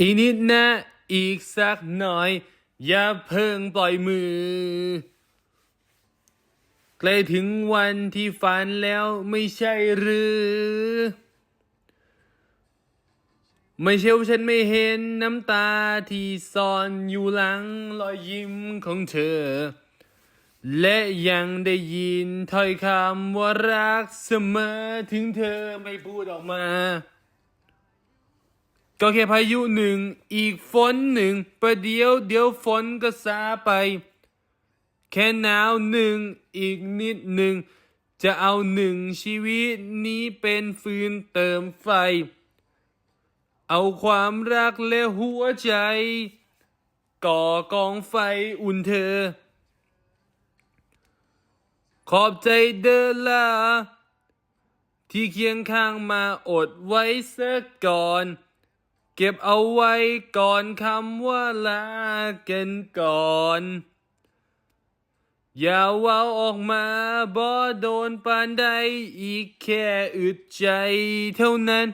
อีกนิดนะอีกสักหน่อย อย่าเพิ่งปล่อยมือ ใกล้ถึงวันที่ฝันแล้วไม่ใช่หรือ ไม่เชื่อว่าฉันไม่เห็นน้ำตาที่ซ่อนอยู่หลังรอยยิ้มของเธอ และยังได้ยินถ้อยคำว่ารักเสมอถึงเธอไม่พูดออกมา ก็แค่พายุหนึ่งอีกฝนหนึ่งประเดี๋ยวเดี๋ยวฝนก็ซาไป แค่หนาวหนึ่งอีกนิดหนึ่งจะเอาหนึ่งชีวิตนี้เป็นฟืนเติมไฟ เอาความรักและหัวใจ ก่อกองไฟอุ่นเธอ ขอบใจเดอลาที่เคียงข้างมาอดไว้สักก่อน เก็บเอาไว้ก่อนคำว่าลากันก่อน อย่าว้าออกมาบ่โดนปานใดอีกแค่อึดใจเท่านั้น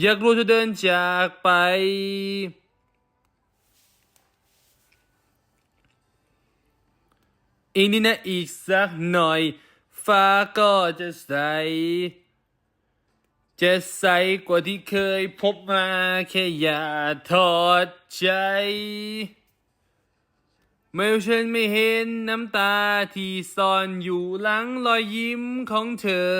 อยากรู้จะเดินจากไป อีกนิดนะอีกสักหน่อย ฟ้าก็จะใส จะใสกว่าที่เคยพบมาแค่อย่าทอดใจไม่ว่าฉันไม่เห็นน้ำตาที่ซ่อนอยู่หลังรอยยิ้มของเธอ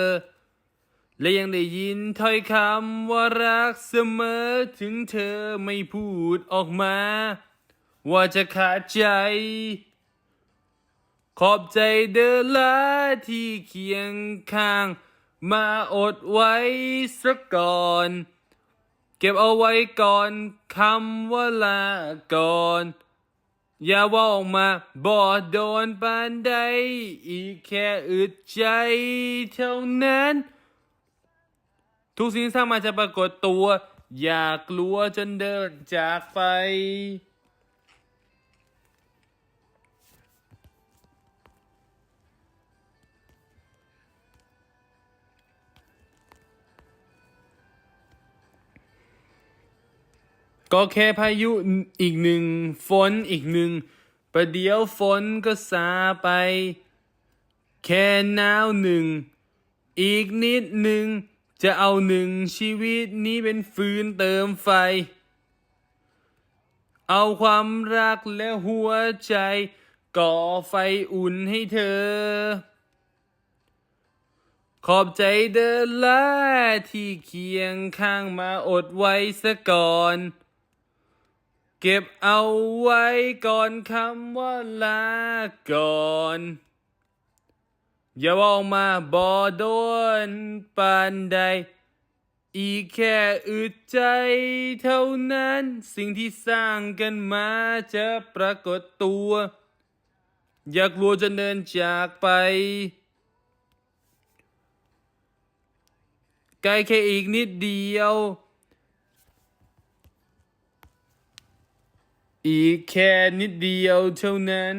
และยังได้ยินถ้อยคำว่ารักเสมอถึงเธอไม่พูดออกมา ว่าจะขาดใจ ขอบใจเดอละที่เคียงข้าง มาอดไว้สักก่อน เก็บเอาไว้ก่อนคำว่าลาก่อน อย่าว่าออกมาบอดโดนปานใด อีกแค่อึดใจเท่านั้น ทุกสิ่งสร้างมาจะปรากฏตัว อย่ากลัวจนเดินจากไป ก็แค่พายุอีกหนึ่งฝนอีกหนึ่งประเดี๋ยวฝนก็ซาไป แค่หนาวหนึ่ง อีกนิดหนึ่ง จะเอาหนึ่งชีวิตนี้เป็นฟืนเติมไฟ เอาความรักและหัวใจ ก่อไฟอุ่นให้เธอ ขอบใจเดินละที่เคียงข้างมาอดไว้ซะก่อน เก็บเอาไว้ก่อนคำว่าลาก่อนอย่าบอกมาบอโดนปานใด อีกแค่อึดใจเท่านั้น สิ่งที่สร้างกันมาจะปรากฏตัว อยากลัวจะเดินจากไปใกลแค่อีกนิดเดียว อีกแค่นิดเดียวเท่านั้น